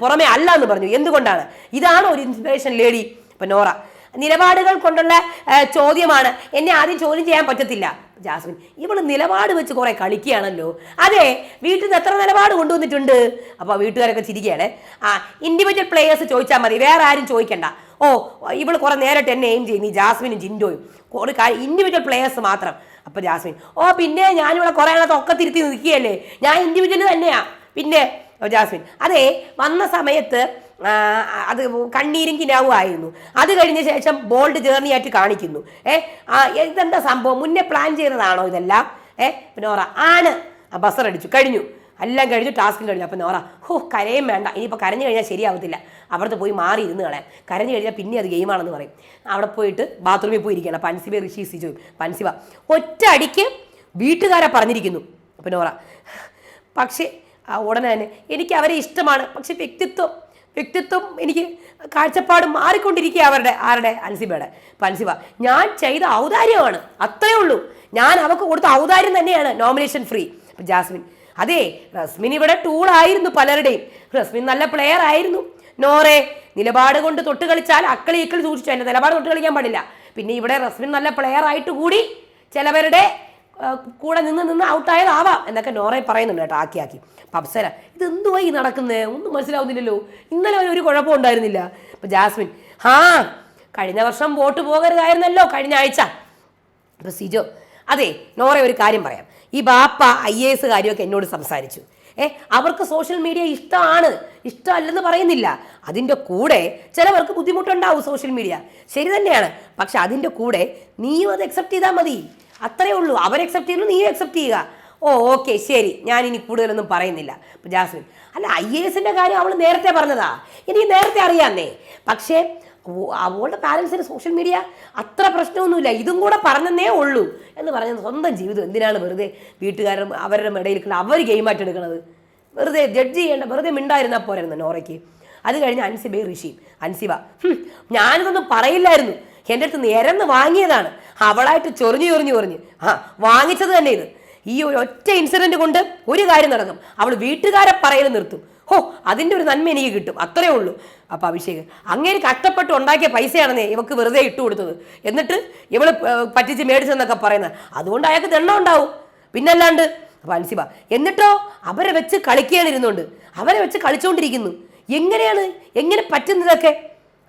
A: പുറമെ അല്ല എന്ന് പറഞ്ഞു. എന്തുകൊണ്ടാണ്? ഇതാണ് ഒരു ഇൻസ്പിറേഷൻ ലേഡി ഇപ്പൊ നോറ. നിലപാടുകൾ കൊണ്ടുള്ള ചോദ്യമാണ്. എന്നെ ആദ്യം ചോദ്യം ചെയ്യാൻ പറ്റത്തില്ല. ജാസ്മിൻ ഇവൾ നിലപാട് വെച്ച് കുറെ കളിക്കുകയാണല്ലോ. അതെ വീട്ടിൽ നിന്ന് എത്ര നിലപാട് കൊണ്ടുവന്നിട്ടുണ്ട്? അപ്പൊ വീട്ടുകാരൊക്കെ ചിരിക്കുകയാണ്. ആ ഇൻഡിവിജ്വൽ പ്ലേയേഴ്സ് ചോദിച്ചാൽ മതി. വേറെ ആരും ചോദിക്കണ്ട. ഓ ഇവൾ കുറെ നേരിട്ട് എന്നെ എയിം ചെയ്യും ഈ ജാസ്മിനും ജിൻഡോയും. കാര്യം ഇൻഡിവിജ്വൽ പ്ലേയേഴ്സ് മാത്രം. അപ്പൊ ജാസ്മിൻ ഓ പിന്നെ ഞാനിവിടെ കുറേ ഒക്കെ തിരുത്തി നിൽക്കുകയല്ലേ? ഞാൻ ഇൻഡിവിജ്വൽ തന്നെയാണ് പിന്നെ ജാസ്മിൻ. അതെ വന്ന സമയത്ത് അത് കണ്ണീരും കിനാവും ആയിരുന്നു. അത് കഴിഞ്ഞ ശേഷം ബോൾഡ് ജേർണി ആയിട്ട് കാണിക്കുന്നു. ഏ ആ ഇതെന്താ സംഭവം? മുന്നേ പ്ലാൻ ചെയ്തതാണോ ഇതെല്ലാം? ഏ നോറ ആണ്. ആ ബസർ അടിച്ചു. കഴിഞ്ഞു. എല്ലാം കഴിഞ്ഞു ടാസ്കും കഴിഞ്ഞു. അപ്പം നോറ ഹോ കരയും വേണ്ട. ഇനിയിപ്പോൾ കരഞ്ഞു കഴിഞ്ഞാൽ ശരിയാവത്തില്ല. അവിടുത്തെ പോയി മാറി ഇരുന്ന് കളയാം. കരഞ്ഞു കഴിഞ്ഞാൽ പിന്നെ അത് ഗെയിമാണെന്ന് പറയും. അവിടെ പോയിട്ട് ബാത്റൂമിൽ പോയി ഇരിക്കണം പൻസിബ ഋഷി സിജു പൻസിബ. ഒറ്റ അടിക്ക് വീട്ടുകാരെ പറഞ്ഞിരിക്കുന്നു. അപ്പം നോറ പക്ഷേ ഉടനെ തന്നെ. എനിക്ക് അവരെ ഇഷ്ടമാണ്. പക്ഷെ വ്യക്തിത്വം വ്യക്തിത്വം എനിക്ക് കാഴ്ചപ്പാട് മാറിക്കൊണ്ടിരിക്കുക അവരുടെ ആരുടെ? അൻസിബയുടെ അൻസിബ ഞാൻ ചെയ്ത ഔദാര്യമാണ്. അത്രയേ ഉള്ളൂ. ഞാൻ അവർക്ക് കൊടുത്ത ഔദാര്യം തന്നെയാണ്. Nomination free Jasmin. അതെ റസ്മിൻ ഇവിടെ ടൂളായിരുന്നു പലരുടെയും. റസ്മിൻ നല്ല പ്ലെയർ ആയിരുന്നു. നോറെ നിലപാട് കൊണ്ട് തൊട്ട് കളിച്ചാൽ അക്കളി ഇക്കളി സൂക്ഷിച്ചു. എന്റെ നിലപാട് തൊട്ട് കളിക്കാൻ പാടില്ല. പിന്നെ ഇവിടെ റസ്മിൻ നല്ല പ്ലെയർ ആയിട്ട് കൂടി ചിലവരുടെ ആ, കൂടെ നിന്ന് നിന്ന് ഔട്ടായതാവാം എന്നൊക്കെ നോറെ പറയുന്നുണ്ട് കേട്ടോ ആക്കി ആക്കി. അപ്പം അപ്സര ഇത് എന്തുവാ ഈ നടക്കുന്നത് ഒന്നും മനസ്സിലാവുന്നില്ലല്ലോ. ഇന്നലെ ഒരു കുഴപ്പം ഉണ്ടായിരുന്നില്ല. അപ്പം ജാസ്മിൻ ഹാ കഴിഞ്ഞ വർഷം വോട്ട് പോകരുതായിരുന്നല്ലോ കഴിഞ്ഞ ആഴ്ച. അപ്പം സിജോ അതെ നോറെ ഒരു കാര്യം പറയാം. ഈ ബാപ്പ ഐ എ എസ് കാര്യമൊക്കെ എന്നോട് സംസാരിച്ചു. ഏ അവർക്ക് സോഷ്യൽ മീഡിയ ഇഷ്ടമാണ്. ഇഷ്ടമല്ലെന്ന് പറയുന്നില്ല. അതിന്റെ കൂടെ ചിലവർക്ക് ബുദ്ധിമുട്ടുണ്ടാവും സോഷ്യൽ മീഡിയ. ശരി തന്നെയാണ്. പക്ഷെ അതിന്റെ കൂടെ നീയും അത് അക്സെപ്റ്റ് ചെയ്താൽ മതി. അത്രേ ഉള്ളൂ. അവർ അക്സെപ്റ്റ് ചെയ്യുന്നു നീ അക്സെപ്റ്റ് ചെയ്യുക. ഓ ഓക്കെ ശരി. ഞാൻ ഇനി കൂടുതലൊന്നും പറയുന്നില്ല. ഇപ്പം ജാസ്മിൻ അല്ല ഐ എ എസിന്റെ കാര്യം അവൾ നേരത്തെ പറഞ്ഞതാ. എനിക്ക് നേരത്തെ അറിയാന്നേ. പക്ഷേ അവളുടെ പാരൻസിന് സോഷ്യൽ മീഡിയ അത്ര പ്രശ്നമൊന്നുമില്ല. ഇതും കൂടെ പറഞ്ഞതേ ഉള്ളൂ എന്ന് പറഞ്ഞ സ്വന്തം ജീവിതം. എന്തിനാണ് വെറുതെ വീട്ടുകാരും അവരുടെ ഇടയിൽ അവർ ഗെയിമായിട്ട് എടുക്കുന്നത് വെറുതെ ജഡ്ജ് ചെയ്യേണ്ട വെറുതെ മിണ്ടായിരുന്നാൽ പോരായിരുന്നു നോറയ്ക്ക്. അത് കഴിഞ്ഞ് അൻസിബെ ഋഷി അൻസിബ ഞാനിതൊന്നും പറയില്ലായിരുന്നു. എന്റെ അടുത്ത് നിരന്ന് വാങ്ങിയതാണ്. അവളായിട്ട് ചൊറിഞ്ഞു ചൊറിഞ്ഞു ചൊറിഞ്ഞ്. ആ വാങ്ങിച്ചത് തന്നെ ഇത്. ഈ ഒരു ഒറ്റ ഇൻസിഡന്റ് കൊണ്ട് ഒരു കാര്യം നടക്കും അവൾ വീട്ടുകാരെ പറയൽ നിർത്തും. ഹോ അതിന്റെ ഒരു നന്മ എനിക്ക് കിട്ടും. അത്രേ ഉള്ളൂ. അപ്പോൾ അഭിഷേക് അങ്ങനെ കഷ്ടപ്പെട്ട് ഉണ്ടാക്കിയ പൈസയാണെന്നേ ഇവക്ക് വെറുതെ ഇട്ട് കൊടുത്തത്. എന്നിട്ട് ഇവൾ പറ്റിച്ച് മേടിച്ചെന്നൊക്കെ പറയുന്നത്. അതുകൊണ്ട് അയാൾക്ക് ദണ്ണം ഉണ്ടാവും. പിന്നല്ലാണ്ട് അപ്പോൾ അൻസിബ എന്നിട്ടോ അവരെ വെച്ച് കളിക്കുകയാണ് ഇരുന്നുകൊണ്ട് അവരെ വെച്ച് കളിച്ചുകൊണ്ടിരിക്കുന്നു എങ്ങനെയാണ്? എങ്ങനെ പറ്റുന്നതൊക്കെ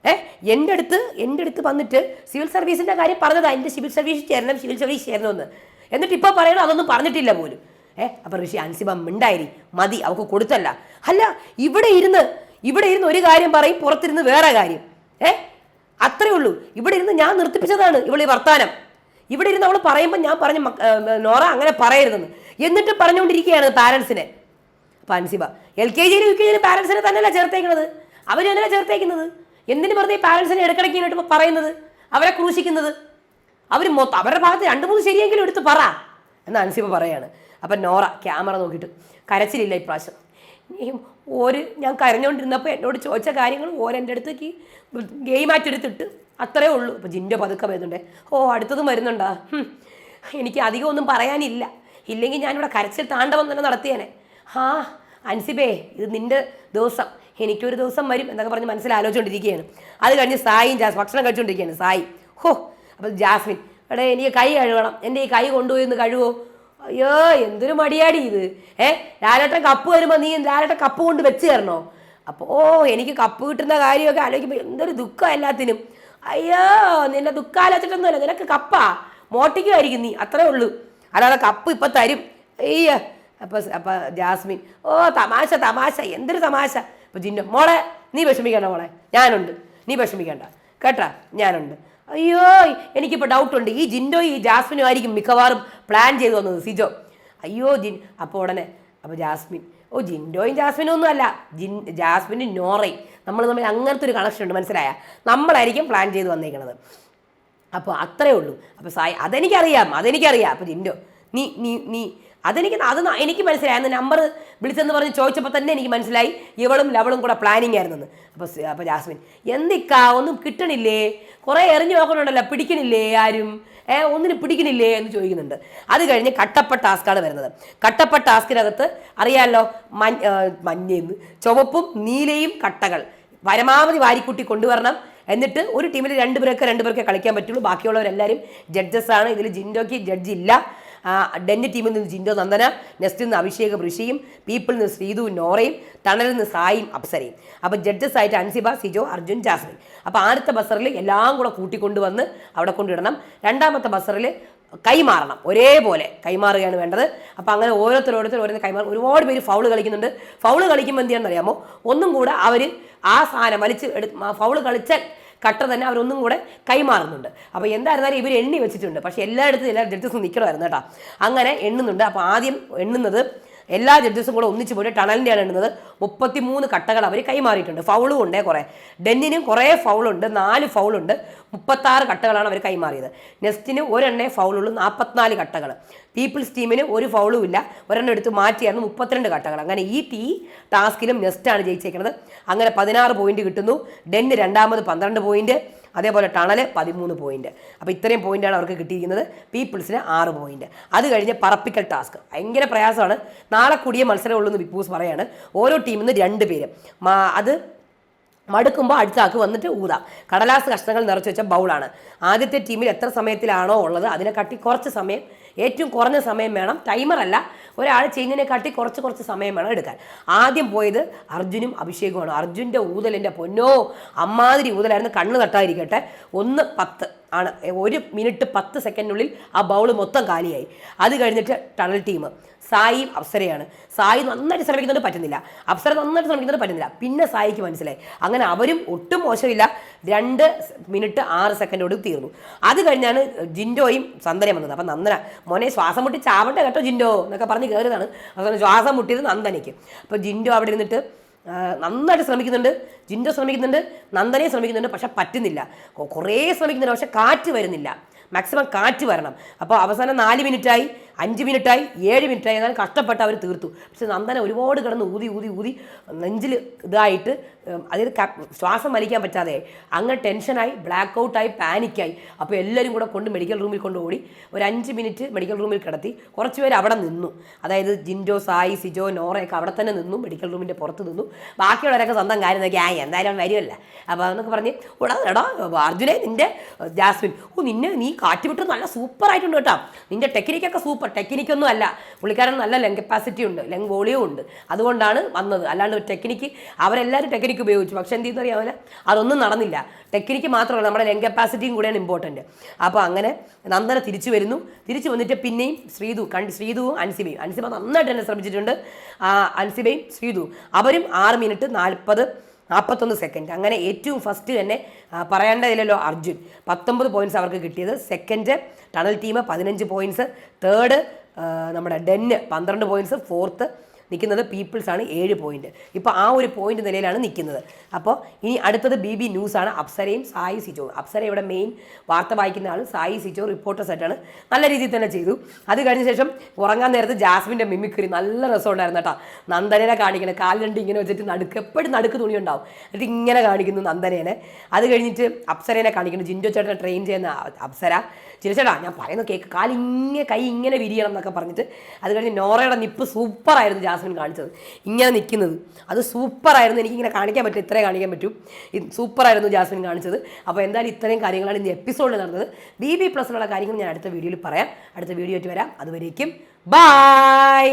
A: ഏ എന്റെ അടുത്ത് എന്റെ അടുത്ത് വന്നിട്ട് സിവിൽ സർവീസിന്റെ കാര്യം പറഞ്ഞതാ. എന്റെ സിവിൽ സർവീസ് ചേരണം സിവിൽ സർവീസ് ചേരണമെന്ന്. എന്നിട്ട് ഇപ്പോൾ പറയണം? അതൊന്നും പറഞ്ഞിട്ടില്ല പോലും. ഏ അപ്പം ഋഷി അൻസിബ മിണ്ടായിരി. മതി അവൾക്ക് കൊടുത്തല്ല. അല്ല ഇവിടെ ഇരുന്ന് ഇവിടെ ഇരുന്ന് ഒരു കാര്യം പറയും പുറത്തിരുന്ന് വേറെ കാര്യം. ഏ അത്രേ ഉള്ളൂ. ഇവിടെ ഇരുന്ന് ഞാൻ നിർത്തിപ്പിച്ചതാണ് ഇവളീ വർത്താനം. ഇവിടെ ഇരുന്ന് അവൾ പറയുമ്പോൾ ഞാൻ പറഞ്ഞു നോറ അങ്ങനെ പറയരുതെന്ന്. എന്നിട്ട് പറഞ്ഞുകൊണ്ടിരിക്കുകയാണ് പാരൻസിനെ. അപ്പം അൻസിബ എൽ കെ ജിയിലും യു കെ ജിയിലും പാരൻസിനെ തന്നെയല്ല ചേർത്തേക്കുന്നത് അവരെ തന്നെയല്ല ചേർത്തേക്കുന്നത്? എന്തിനു വെറുതെ പാരൻസിനെ ഇടക്കിടയ്ക്ക് ഇങ്ങോട്ട് പറയുന്നത്? അവരെ ക്രൂശിക്കുന്നത്? അവർ മൊത്തം അവരുടെ ഭാഗത്ത് രണ്ട് മൂന്ന് ശരിയെങ്കിലും എടുത്ത് പറ. എന്ന് അൻസിബ പറയാണ്. അപ്പം നോറ ക്യാമറ നോക്കിയിട്ട് കരച്ചിലില്ല ഇപ്രാവശ്യം. ഓര് ഞാൻ കരഞ്ഞുകൊണ്ടിരുന്നപ്പോൾ എന്നോട് ചോദിച്ച കാര്യങ്ങൾ ഓരെന്റെ അടുത്തേക്ക് ഗെയിം ആറ്റെടുത്തിട്ട് അത്രേ ഉള്ളൂ. ഇപ്പോൾ ജിന്റെ പതുക്കെ വരുന്നുണ്ടേ ഓ അടുത്തതും വരുന്നുണ്ടാ? എനിക്ക് അധികം ഒന്നും പറയാനില്ല. ഇല്ലെങ്കിൽ ഞാനിവിടെ കരച്ചിൽ താണ്ടവം തന്നെ നടത്തിയേനെ. ഹാ അൻസിബേ ഇത് നിന്റെ ദിവസം. എനിക്കൊരു ദിവസം വരും എന്നൊക്കെ പറഞ്ഞ് മനസ്സിൽ ആലോചിച്ചുകൊണ്ടിരിക്കുകയാണ് അത് കഴിഞ്ഞ് സായിയും ജാസ് ഭക്ഷണം കഴിച്ചുകൊണ്ടിരിക്കുകയാണ് സായി. ഹോ അപ്പോൾ ജാസ്മിൻ എടേ എനിക്ക് കൈ കഴുകണം. എന്റെ ഈ കൈ കൊണ്ടുപോയി ഒന്ന് കഴുകുമോ അയ്യോ എന്തൊരു മടിയാടി ഇത്. ഏ ലാലേട്ടൻ കപ്പ് വരുമ്പോൾ നീ ലാലേട്ടൻ കപ്പ് കൊണ്ട് വെച്ച് തരണോ? അപ്പോൾ ഓ എനിക്ക് കപ്പ് കിട്ടുന്ന കാര്യമൊക്കെ ആലോചിക്കുമ്പോൾ എന്തൊരു ദുഃഖം എല്ലാത്തിനും. അയ്യോ നിന്നെ ദുഃഖാലോചിച്ചിട്ടൊന്നുമല്ല നിനക്ക് കപ്പാ. മോട്ടിക്കുമായിരിക്കും നീ അത്രേ ഉള്ളൂ. അല്ലാതെ കപ്പ് ഇപ്പം തരും. അയ്യ അപ്പോൾ അപ്പം ജാസ്മിൻ ഓ തമാശ തമാശ എന്തൊരു തമാശ. അപ്പോൾ ജിന്നു മോളെ നീ വിഷമിക്കണ്ട മോളെ ഞാനുണ്ട്. നീ വിഷമിക്കണ്ട. കേട്ടാ? ഞാനുണ്ട്. അയ്യോ എനിക്കിപ്പോൾ ഡൗട്ടുണ്ട് ഈ ജിൻഡോ ഈ ജാസ്മിനും ആയിരിക്കും മിക്കവാറും പ്ലാൻ ചെയ്തു വന്നത് സിജോ. അയ്യോ ജിൻ അപ്പോൾ ഉടനെ അപ്പോൾ ജാസ്മിൻ. ഓ ജിൻഡോയും ജാസ്മിനും ഒന്നും അല്ല. ജിൻ ജാസ്മിനും നോറയും. നമ്മൾ തമ്മിൽ അങ്ങനത്തെ ഒരു കണക്ഷൻ ഉണ്ട് മനസ്സിലായ? നമ്മളായിരിക്കും പ്ലാൻ ചെയ്ത് വന്നേക്കണത്. അപ്പോൾ അത്രേ ഉള്ളൂ. അപ്പോൾ സായി അതെനിക്കറിയാം അതെനിക്കറിയാം. അപ്പോൾ ജിൻഡോ നീ നീ നീ അതെനിക്ക് അത് എനിക്ക് മനസ്സിലായി. അന്ന് നമ്പർ വിളിച്ചെന്ന് പറഞ്ഞ് ചോദിച്ചപ്പോൾ തന്നെ എനിക്ക് മനസ്സിലായി. ഇവളും ലവളും കൂടെ പ്ലാനിങ് ആയിരുന്നെന്ന്. അപ്പോൾ അപ്പോൾ ജാസ്മിൻ എന്തിക്കാ? ഒന്നും കിട്ടണില്ലേ? കുറേ എറിഞ്ഞു നോക്കണുണ്ടല്ലോ. പിടിക്കണില്ലേ ആരും? ഏ ഒന്നിനും പിടിക്കണില്ലേ? എന്ന് ചോദിക്കുന്നുണ്ട്. അത് കഴിഞ്ഞ് കട്ടപ്പ ടാസ്ക്കാണ് വരുന്നത്. കട്ടപ്പ ടാസ്കിനകത്ത് അറിയാമല്ലോ മ മഞ്ഞയെന്ന് ചുവപ്പും നീലയും കട്ടകൾ. പരമാവധി വാരിക്കൂട്ടി കൊണ്ടുവരണം. എന്നിട്ട് ഒരു ടീമിൽ രണ്ട് പേർക്ക് രണ്ട് പേർക്ക് കളിക്കാൻ പറ്റുള്ളൂ. ബാക്കിയുള്ളവരെല്ലാവരും ജഡ്ജസ് ആണ്. ഇതിൽ ജിൻഡോയ്ക്ക് ജഡ്ജ് ഇല്ല. ആ, ഡെന്നി ടീമിൽ നിന്ന് ജിൻഡോ നന്ദന നെസ്റ്റിൽ നിന്ന് അഭിഷേക് ഋഷിയും പീപ്പിൾ നിന്ന് ശ്രീതു നോറയും തണലിൽ നിന്ന് സായിയും അപ്സരയും. അപ്പോൾ ജഡ്ജസ് ആയിട്ട് അൻസിബ സിജോ അർജുൻ ജാസ്മിൻ. അപ്പോൾ ആദ്യത്തെ ബസറിൽ എല്ലാം കൂടെ കൂട്ടിക്കൊണ്ടുവന്ന് അവിടെ കൊണ്ടിടണം. രണ്ടാമത്തെ ബസറിൽ കൈമാറണം. ഒരേപോലെ കൈമാറുകയാണ് വേണ്ടത്. അപ്പോൾ അങ്ങനെ ഓരോരുത്തർ ഓരോരുത്തർ ഓരോരുത്തർ കൈമാറും. ഒരുപാട് പേര് ഫൗൾ കളിക്കുന്നുണ്ട്. ഫൗൾ കളിക്കുമ്പോൾ എന്ത് ചെയ്യാണെന്ന് അറിയാമോ ഒന്നും കൂടെ അവർ ആ സാധനം വലിച്ച് എടു ഫൗൾ കളിച്ച കട്ട തന്നെ അവരൊന്നും കൂടെ കൈമാറുന്നുണ്ട്. അപ്പോൾ എന്തായിരുന്നാലും ഇവർ എണ്ണി വെച്ചിട്ടുണ്ട്. പക്ഷേ എല്ലായിടത്തും എല്ലാ ജഡ്ജസും നിൽക്കണമായിരുന്നു കേട്ടോ. അങ്ങനെ എണ്ണുന്നുണ്ട്. അപ്പോൾ ആദ്യം എണ്ണുന്നത് എല്ലാ ജഡ്ജസും കൂടെ ഒന്നിച്ച് പോയിട്ട് ടണലിന്റെയാണ് മുപ്പത്തി മൂന്ന് കട്ടകൾ അവർ കൈമാറിയിട്ടുണ്ട്. ഫൗളും ഉണ്ടേ കുറേ. ഡെന്നിനും കുറേ ഫൗളുണ്ട് നാല് ഫൗളുണ്ട് മുപ്പത്താറ് കട്ടകളാണ് അവർ കൈമാറിയത്. നെസ്റ്റിന് ഒരെണ്ണേ ഫൗളുള്ളൂ നാൽപ്പത്തിനാല് കട്ടകൾ പീപ്പിൾസ് ടീമിന് ഒരു ഫൗളും ഇല്ല. ഒരെണ്ണം എടുത്ത് മാറ്റിയായിരുന്നു മുപ്പത്തിരണ്ട് കട്ടകൾ അങ്ങനെ ഈ ടീ ടാസ്കിലും നെസ്റ്റാണ് ജയിച്ചേക്കുന്നത് അങ്ങനെ പതിനാറ് പോയിന്റ് കിട്ടുന്നു. ഡെന്ന് രണ്ടാമത് പന്ത്രണ്ട് പോയിന്റ് അതേപോലെ ടണൽ പതിമൂന്ന് പോയിന്റ് അപ്പോൾ ഇത്രയും പോയിന്റാണ് അവർക്ക് കിട്ടിയിരിക്കുന്നത്. പീപ്പിൾസിന് ആറ് പോയിന്റ് അത് കഴിഞ്ഞ് പറപ്പിക്കൽ ടാസ്ക് ഭയങ്കര പ്രയാസമാണ്. നാളെ കൂടിയ മത്സരമുള്ളൂ എന്ന് ബിഗ് ബോസ് പറയാണ്. ഓരോ ടീമിൽ നിന്ന് രണ്ട് പേര്. അത് മടുക്കുമ്പോൾ അടുത്ത ആൾക്ക് വന്നിട്ട് ഊതാം. കടലാസ് കഷ്ണങ്ങൾ നിറച്ച് വെച്ച ബൗളാണ്. ആദ്യത്തെ ടീമിൽ എത്ര സമയത്തിലാണോ ഉള്ളത്? അതിനെ കട്ടി കുറച്ച് സമയം ഏറ്റവും കുറഞ്ഞ സമയം വേണം. ടൈമറല്ല ഒരാൾ ചെയ്യുന്നതിനെ കാട്ടി കുറച്ച് കുറച്ച് സമയം വേണം എടുക്കാൻ. ആദ്യം പോയത് അർജുനും അഭിഷേകുമാണ്. അർജുന്റെ ഊതലിന്റെ പൊന്നോ അമ്മാതിരി ഊതലായിരുന്നു. കണ്ണ് തട്ടാതിരിക്കട്ടെ. ഒന്ന് പത്ത്. ആണ്. ഒരു മിനിറ്റ് പത്ത് സെക്കൻഡിനുള്ളിൽ ആ ബൗൾ മൊത്തം കാലിയായി. അത് കഴിഞ്ഞിട്ട് ടണൽ ടീം സായിയും അപ്സരയാണ്. സായി നന്നായിട്ട് ശ്രമിക്കുന്നുണ്ട് പറ്റുന്നില്ല. അപ്സര നന്നായിട്ട് ശ്രമിക്കുന്നുണ്ട് പറ്റുന്നില്ല. പിന്നെ സായിക്ക് മനസ്സിലായി. അങ്ങനെ അവരും ഒട്ടും മോശമില്ല. രണ്ട് മിനിറ്റ് ആറ് സെക്കൻഡോട് തീർന്നു. അത് കഴിഞ്ഞാണ് ജിൻഡോയും സന്ദനയും വന്നത്. അപ്പം നന്ദന മോനെ ശ്വാസം മുട്ടി ചാവട്ടെ കേട്ടോ ജിൻഡോ എന്നൊക്കെ പറഞ്ഞ് കയറിയതാണ് ശ്വാസം മുട്ടിയത് നന്ദനയ്ക്ക്. അപ്പോൾ ജിൻഡോ അവിടെ ഇരുന്നിട്ട് നന്നായിട്ട് ശ്രമിക്കുന്നുണ്ട് ജിൻഡോ ശ്രമിക്കുന്നുണ്ട് നന്ദനെ ശ്രമിക്കുന്നുണ്ട് പക്ഷെ പറ്റുന്നില്ല. കുറേ ശ്രമിക്കുന്നുണ്ട് പക്ഷെ കാറ്റ് വരുന്നില്ല. മാക്സിമം കാറ്റ് വരണം. അപ്പോൾ അവസാനം നാല് മിനിറ്റായി അഞ്ച് മിനിറ്റായി ഏഴ് മിനിറ്റായി. എന്നാൽ കഷ്ടപ്പെട്ട് അവർ തീർത്തു. പക്ഷെ നന്ദന ഒരുപാട് കിടന്ന് ഊതി ഊതി ഊതി നെഞ്ചിൽ ഇതായിട്ട് അതിൽ ശ്വാസം വലിക്കാൻ പറ്റാതെ അങ്ങ് ടെൻഷനായി ബ്ലാക്ക് ഔട്ടായി പാനിക്കായി. അപ്പോൾ എല്ലാവരും കൂടെ കൊണ്ട് മെഡിക്കൽ റൂമിൽ കൊണ്ട് ഓടി ഒരു അഞ്ച് മിനിറ്റ് മെഡിക്കൽ റൂമിൽ കിടത്തി കുറച്ച് പേര് അവിടെ നിന്നു. അതായത് ജിൻഡോ സായി സിജോ നോറയൊക്കെ അവിടെ തന്നെ നിന്നു മെഡിക്കൽ റൂമിന്റെ പുറത്ത് നിന്നു. ബാക്കിയുള്ളവരൊക്കെ സ്വന്തം കാര്യം നോക്കി ആ എന്തായാലും വരുമല്ല അപ്പോൾ എന്നൊക്കെ പറഞ്ഞ് എടാ എടാ അർജുനെ നിന്റെ ജാസ്മിൻ. ഓ നിന്നെ നീ കാറ്റ് വിട്ട് നല്ല സൂപ്പറായിട്ടുണ്ട് കേട്ടോ. നിന്റെ ടെക്നിക്കൊക്കെ സൂപ്പർ. ടെക്നിക്കൊന്നും അല്ല പുള്ളിക്കാരൻ നല്ല ലെങ് കപ്പാസിറ്റി ഉണ്ട് ലെങ് വോളിയും ഉണ്ട്. അതുകൊണ്ടാണ് വന്നത്. അല്ലാണ്ട് ടെക്നിക്ക് അവരെല്ലാവരും ടെക്നിക്ക് ഉപയോഗിച്ചു. പക്ഷെ എന്ത് ചെയ്യുന്ന അറിയാമല്ല അതൊന്നും നടന്നില്ല. ടെക്നിക്ക് മാത്രമല്ല നമ്മുടെ ലെങ് കപ്പാസിറ്റിയും കൂടെയാണ് ഇമ്പോർട്ടന്റ് അപ്പോൾ അങ്ങനെ നന്ദന തിരിച്ചു വരുന്നു. തിരിച്ചു വന്നിട്ട് പിന്നെയും ശ്രീതു കണ്ട് ശ്രീതുവും അൻസിബയും. അൻസിബ നന്നായിട്ട് തന്നെ ശ്രമിച്ചിട്ടുണ്ട്. അൻസിബയും ശ്രീതു. അവരും ആറ് മിനിറ്റ് നാൽപ്പത് നാൽപ്പത്തൊന്ന് സെക്കൻഡ് അങ്ങനെ ഏറ്റവും ഫസ്റ്റ് തന്നെ പറയേണ്ടതില്ലല്ലോ അർജുൻ. പത്തൊമ്പത് പോയിന്റ്സ് അവർക്ക് കിട്ടിയത്. സെക്കൻഡ് ടണൽ ടീം പതിനഞ്ച് പോയിന്റ്സ് തേർഡ് നമ്മുടെ ഡെന്ന് പന്ത്രണ്ട് പോയിന്റ്സ് ഫോർത്ത് നിൽക്കുന്നത് പീപ്പിൾസ് ആണ് ഏഴ് പോയിന്റ് ഇപ്പോൾ ആ ഒരു പോയിന്റ് നിലയിലാണ് നിൽക്കുന്നത്. അപ്പോൾ ഇനി അടുത്തത് ബി ബി ന്യൂസ് ആണ്. അപ്സരയും സായി സിജോവും അപ്സര ഇവിടെ മെയിൻ വാർത്ത വായിക്കുന്ന ആൾ സായി സിജോ റിപ്പോർട്ടേഴ്സ് ആയിട്ടാണ് നല്ല രീതിയിൽ തന്നെ ചെയ്തു. അത് കഴിഞ്ഞ ശേഷം ഉറങ്ങാൻ നേരത്ത് ജാസ്മിന്റെ മിമിക്രി നല്ല രസമുണ്ടായിരുന്നു കേട്ടോ. നന്ദനെ കാണിക്കണം. കാൽ രണ്ട് ഇങ്ങനെ വെച്ചിട്ട് നടുക്ക് എപ്പോഴും നടുക്ക് തുണി ഉണ്ടാവും. എന്നിട്ട് ഇങ്ങനെ കാണിക്കുന്നു നന്ദനേനെ. അത് കഴിഞ്ഞിട്ട് അപ്സരേനെ കാണിക്കുന്നു. ജിൻഡോ ചേട്ടനെ ട്രെയിൻ ചെയ്യുന്ന അപ്സര. ചിരിച്ചേട്ടാ ഞാൻ പറയുന്ന കേക്ക് കാലിങ്ങനെ കൈ ഇങ്ങനെ വിരിയണം എന്നൊക്കെ പറഞ്ഞിട്ട് അത് കഴിഞ്ഞ് നോറയുടെ നിപ്പ് സൂപ്പറായിരുന്നു ജാസ്മിൻ കാണിച്ചത്. ഇങ്ങനെ നിൽക്കുന്നത് അത് സൂപ്പറായിരുന്നു. എനിക്കിങ്ങനെ കാണിക്കാൻ പറ്റും ഇത്രയും കാണിക്കാൻ പറ്റും. സൂപ്പറായിരുന്നു ജാസ്മിൻ കാണിച്ചത്. അപ്പോൾ എന്തായാലും ഇത്രയും കാര്യങ്ങളാണ് ഇന്ന് എപ്പിസോഡിൽ നടന്നത്. ബി ബി ഉള്ള കാര്യങ്ങൾ ഞാൻ അടുത്ത വീഡിയോയിൽ പറയാം. അടുത്ത വീഡിയോ ആയിട്ട് വരാം. അതുവരേക്കും ബായ്